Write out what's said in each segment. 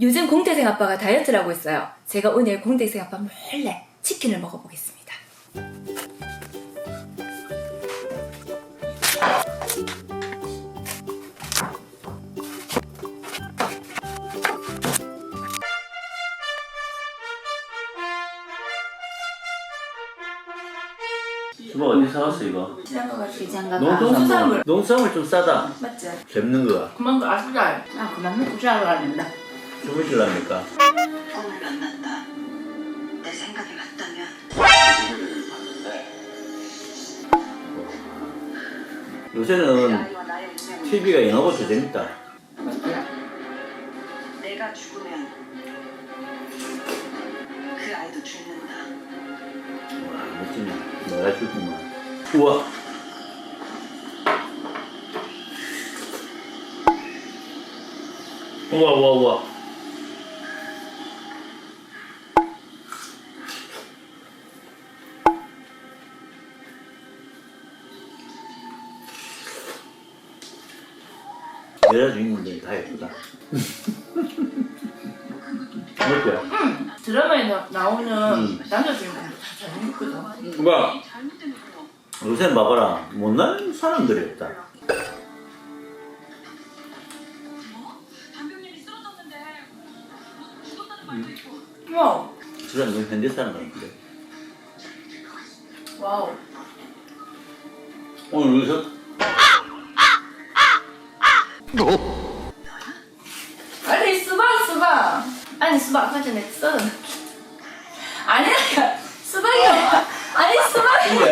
요즘 공대생 아빠가 다이어트를 하고 있어요. 제가 오늘 공대생 아빠 몰래 치킨을 먹어보겠습니다. 수박 어디 사왔어 이거? 시장가 농수산물 농수산물 좀 싸다 맞지? 잡는 거가 그만 그 아수잘. 아 그만 먹고 자라는다. 춤을 출랍니까? 꿈을 만난다. 내 생각이 맞다면. 그 요새는 아이와 나의 운명은 TV가 영화보다 더 재밌다. 내가 죽으면 그 아이도 죽는다. 와 멋지네 내가 죽구만 우와. 우와 우와 우와 여자 주인공들이 다 예쁘다 어때요? 드라마에 나, 나오는 음. 남자 주인공도 다 잘생겼거든. 뭐 요새 봐봐라 못난 사람들이 없다. 저 사람 은 현대 사람 같은데 와우. 오늘 여기서 아니 수박 수박. 아니 수박 아까 전에 써. 아니 수박이 아니라 아니 수박이.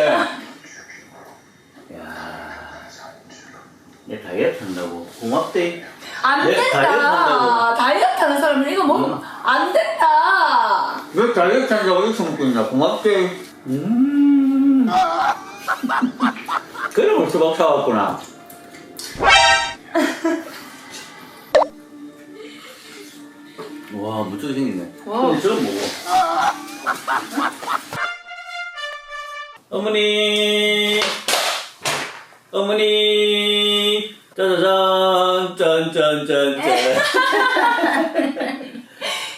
야, 내 다이어트 한다고 고맙대 안 네, 된다. 다이어트 한다고. 다이어트 하는 사람은 이거 먹으면 음. 안 된다. 왜 다이어트 한다고 이렇게 먹고 있나 고맙대 음 그래 벌써 막 사왔구나 와 무척 생겼네. 근데 저건 뭐고 어머니 어머니 짜자잔 짠짠짠짠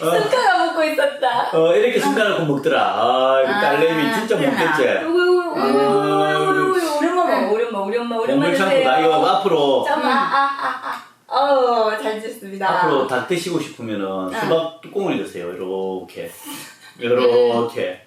어. 승카가 먹고 있었다. 어 이렇게 순간 놓고 먹더라 아 이거 딸내미 진짜 먹겠지 어이구 어이구 어이구 어이구 우리 엄마 먹어 우리 엄마 우리 엄마 우리 엄마 건물 참고 나 이거 앞으로 잠깐만 아아아아 어잘 됐습니다. 앞으로 닭 드시고 싶으면은 아. 수박 뚜껑을 드세요 이렇게 이렇게